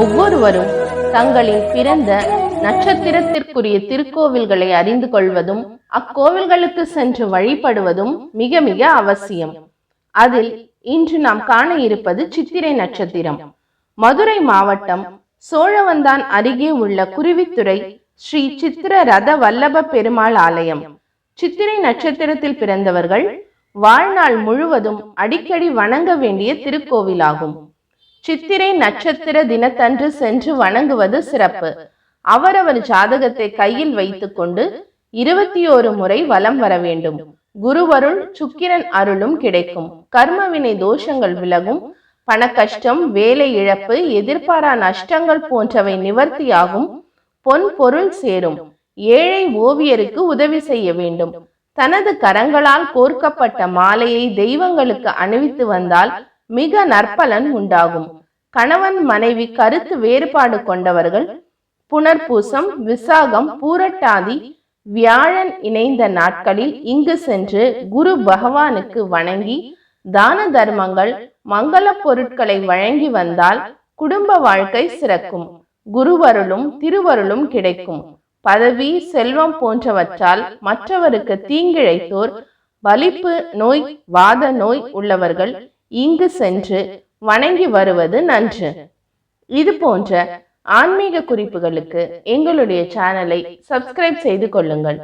ஒவ்வொருவரும் தங்களின் பிறந்த நட்சத்திரத்திற்குரிய திருக்கோவில்களை அறிந்து கொள்வதும் அக்கோவில்களுக்கு சென்று வழிபடுவதும் மிக மிக அவசியம். அதில் இன்று நாம் காண இருப்பது சித்திரை நட்சத்திரம். மதுரை மாவட்டம் சோழவந்தான் அருகே உள்ள குருவித்துறை ஸ்ரீ சித்திர ரத வல்லப பெருமாள் ஆலயம். சித்திரை நட்சத்திரத்தில் பிறந்தவர்கள் வாழ்நாள் முழுவதும் அடிக்கடி வணங்க வேண்டிய திருக்கோவிலாகும். சித்திரை நட்சத்திர தினத்தன்று சென்று வணங்குவது சிறப்பு. அவரவர் ஜாதகத்தை கையில் வைத்துக்கொண்டு இருபத்தி ஒரு முறை வலம் வர வேண்டும். குருவருள் சுக்கிரன் அருளும் கிடைக்கும். கர்மவினை தோஷங்கள் விலகும். பண கஷ்டம் வேலை இழப்பு எதிர்பாரா நஷ்டங்கள் போன்றவை நிவர்த்தியாகும். பொன் பொருள் சேரும். ஏழை ஓவியருக்கு உதவி செய்ய வேண்டும். தனது கரங்களால் கோர்க்கப்பட்ட மாலையை தெய்வங்களுக்கு அணிவித்து வந்தால் மிக நற்பலன் உண்டாகும். கணவன் மனைவி கருத்து வேறுபாடு கொண்டவர்கள் புனர்பூசம் விசாகம் பூரட்டாதி வியாழன் இணைந்த நாட்களில் இங்கு சென்று குரு பகவானுக்கு வணங்கி தான தர்மங்கள் மங்கள பொருட்களை வழங்கி வந்தால் குடும்ப வாழ்க்கை சிறக்கும். குருவருளும் திருவருளும் கிடைக்கும். பதவி செல்வம் போன்றவற்றால் மற்றவருக்கு தீங்கிழைத்தோர் வலிப்பு நோய் வாத நோய் உள்ளவர்கள் இங்கு சென்று வணங்கி வருவது நன்று. இது போன்ற ஆன்மீக குறிப்புகளுக்கு எங்களுடைய சேனலை சப்ஸ்கிரைப் செய்து கொள்ளுங்கள்.